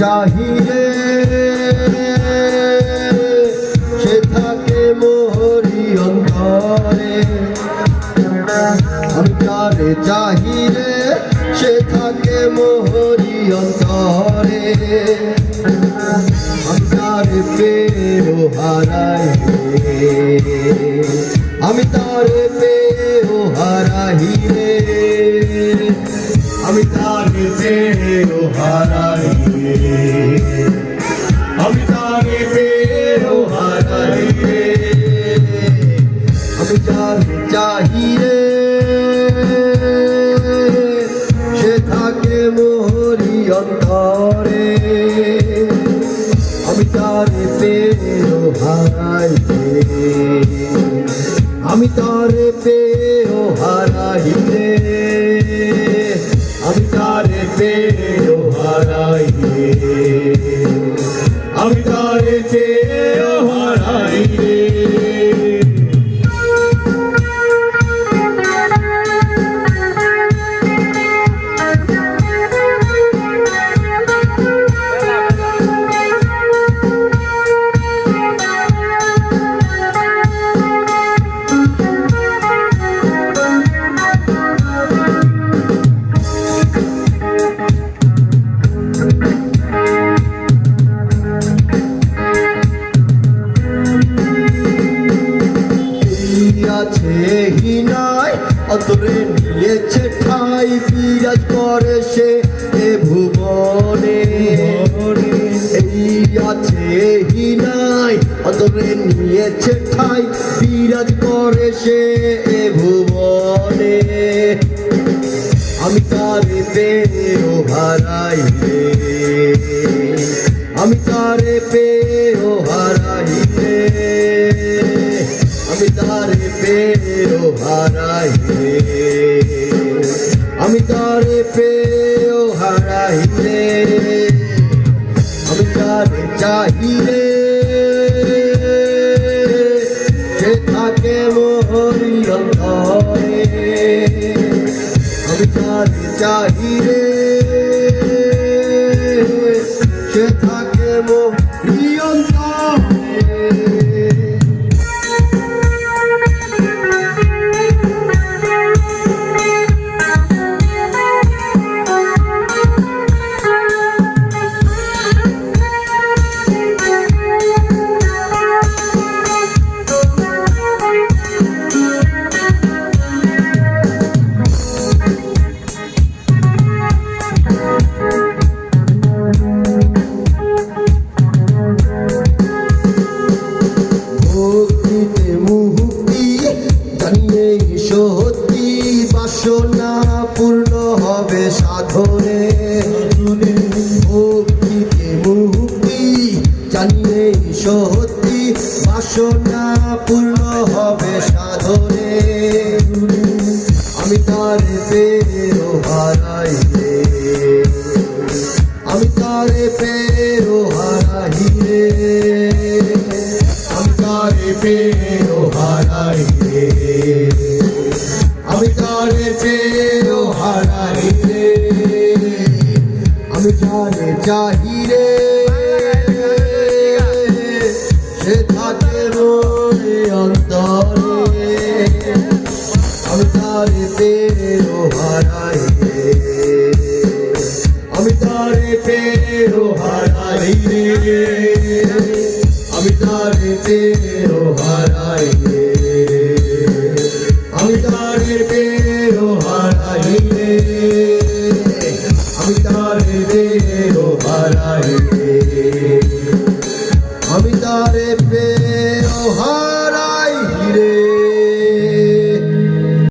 চাহিরে সে থাকে মোহরি অন্তরে। যারে চাহিরে সে থাকে মোহরি অন্তরে। পেও হারাই আমি তারে পেও হারাই রে। আমি তারে পেও হারাই রে। পেও হারাই রে। আমি তারে পেয়েও হারাই হিনায় নিয়েছে ঠাই, বিরাজ করে সে এ ভুবনে। এই আছে হিনায় অতরে নিয়েছে ঠাই, বিরাজ করে সে এ ভুবনে। আমি তারে পেও হারাই আমি তারে পেও আমি তারে পেও হারাই রে। আমি তারে পেও হারাই রে। আমি তারে চাহি রে। সে থাকে মোহরি অন্তরে? আমি তারে চাহি রে। সে থাকে মোহরি সত্যি বাসনা পূর্ণ হবে সাধনে। ভক্তিতে মুক্তি জানিয়ে সত্যি বাসনা পূর্ণ হবে সাধনে। পেও আমি যারে চাহি রে সে থাকে রোরে অন্তরে। আমি তারে পেও হারাই আমি তারে পেও হারাই রে। আমি তারে পেও হারাই আমি তারে পেও হারাই রে